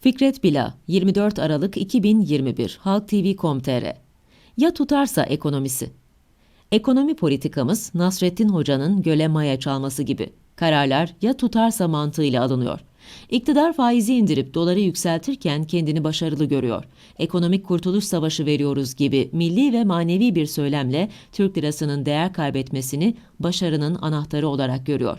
Fikret Bila, 24 Aralık 2021, Halk TV.com.tr Ya tutarsa ekonomisi? Ekonomi politikamız Nasrettin Hoca'nın göle maya çalması gibi. Kararlar ya tutarsa mantığıyla alınıyor. İktidar faizi indirip doları yükseltirken kendini başarılı görüyor. Ekonomik kurtuluş savaşı veriyoruz gibi milli ve manevi bir söylemle Türk lirasının değer kaybetmesini başarının anahtarı olarak görüyor.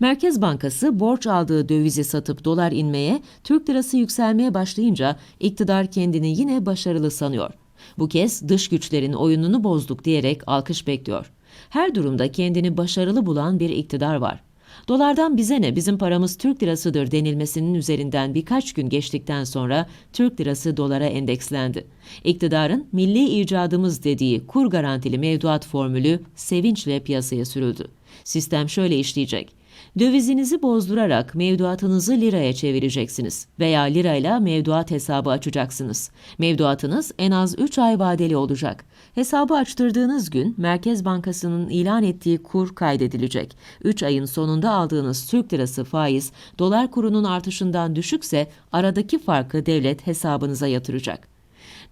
Merkez Bankası borç aldığı dövizi satıp dolar inmeye, Türk lirası yükselmeye başlayınca iktidar kendini yine başarılı sanıyor. Bu kez dış güçlerin oyununu bozduk diyerek alkış bekliyor. Her durumda kendini başarılı bulan bir iktidar var. Dolardan bize ne bizim paramız Türk lirasıdır denilmesinin üzerinden birkaç gün geçtikten sonra Türk lirası dolara endekslendi. İktidarın milli icadımız dediği kur garantili mevduat formülü sevinçle piyasaya sürüldü. Sistem şöyle işleyecek. Dövizinizi bozdurarak mevduatınızı liraya çevireceksiniz veya lirayla mevduat hesabı açacaksınız. Mevduatınız en az 3 ay vadeli olacak. Hesabı açtırdığınız gün Merkez Bankası'nın ilan ettiği kur kaydedilecek. 3 ayın sonunda aldığınız Türk lirası faiz dolar kurunun artışından düşükse aradaki farkı devlet hesabınıza yatıracak.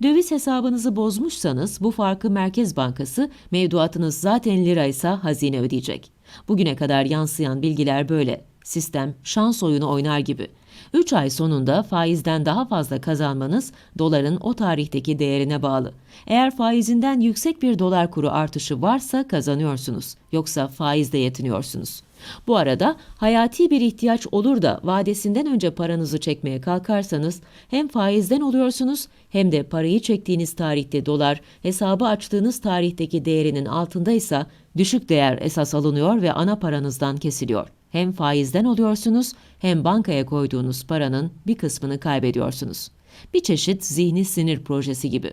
Döviz hesabınızı bozmuşsanız bu farkı Merkez Bankası, mevduatınız zaten liraysa hazine ödeyecek. Bugüne kadar yansıyan bilgiler böyle. Sistem şans oyunu oynar gibi. 3 ay sonunda faizden daha fazla kazanmanız doların o tarihteki değerine bağlı. Eğer faizinden yüksek bir dolar kuru artışı varsa kazanıyorsunuz. Yoksa faizle yetiniyorsunuz. Bu arada hayati bir ihtiyaç olur da vadesinden önce paranızı çekmeye kalkarsanız hem faizden oluyorsunuz hem de parayı çektiğiniz tarihte dolar hesabı açtığınız tarihteki değerinin altındaysa düşük değer esas alınıyor ve ana paranızdan kesiliyor. Hem faizden oluyorsunuz hem bankaya koyduğunuz paranın bir kısmını kaybediyorsunuz. Bir çeşit zihni sinir projesi gibi.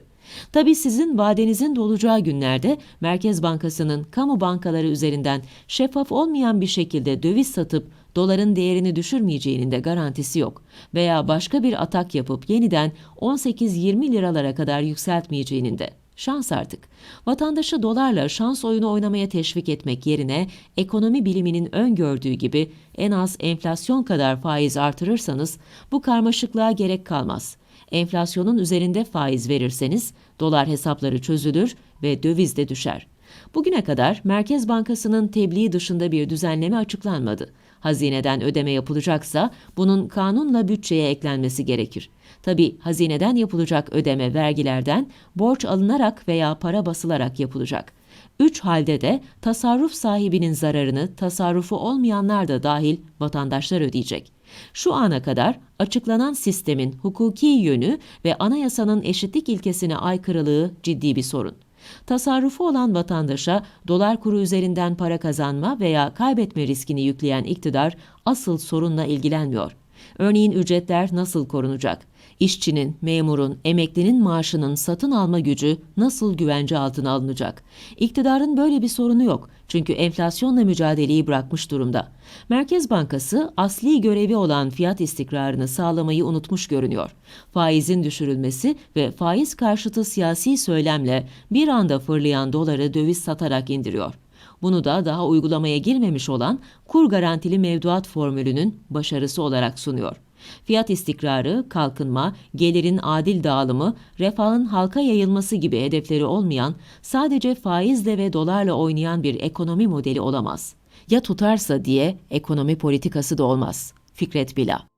Tabii sizin vadenizin dolacağı günlerde Merkez Bankası'nın kamu bankaları üzerinden şeffaf olmayan bir şekilde döviz satıp doların değerini düşürmeyeceğinin de garantisi yok. Veya başka bir atak yapıp yeniden 18-20 liralara kadar yükseltmeyeceğinin de. Şans artık. Vatandaşı dolarla şans oyunu oynamaya teşvik etmek yerine ekonomi biliminin öngördüğü gibi en az enflasyon kadar faiz artırırsanız bu karmaşıklığa gerek kalmaz. Enflasyonun üzerinde faiz verirseniz dolar hesapları çözülür ve döviz de düşer. Bugüne kadar Merkez Bankası'nın tebliği dışında bir düzenleme açıklanmadı. Hazineden ödeme yapılacaksa bunun kanunla bütçeye eklenmesi gerekir. Tabi hazineden yapılacak ödeme vergilerden borç alınarak veya para basılarak yapılacak. Üç halde de tasarruf sahibinin zararını tasarrufu olmayanlar da dahil vatandaşlar ödeyecek. Şu ana kadar açıklanan sistemin hukuki yönü ve anayasanın eşitlik ilkesine aykırılığı ciddi bir sorun. Tasarrufu olan vatandaşa dolar kuru üzerinden para kazanma veya kaybetme riskini yükleyen iktidar asıl sorunla ilgilenmiyor. Örneğin ücretler nasıl korunacak? İşçinin, memurun, emeklinin maaşının satın alma gücü nasıl güvence altına alınacak? İktidarın böyle bir sorunu yok. Çünkü enflasyonla mücadeleyi bırakmış durumda. Merkez Bankası asli görevi olan fiyat istikrarını sağlamayı unutmuş görünüyor. Faizin düşürülmesi ve faiz karşıtı siyasi söylemle bir anda fırlayan doları döviz satarak indiriyor. Bunu da daha uygulamaya girmemiş olan kur garantili mevduat formülünün başarısı olarak sunuyor. Fiyat istikrarı, kalkınma, gelirin adil dağılımı, refahın halka yayılması gibi hedefleri olmayan, sadece faizle ve dolarla oynayan bir ekonomi modeli olamaz. Ya tutarsa diye ekonomi politikası da olmaz. Fikret Bila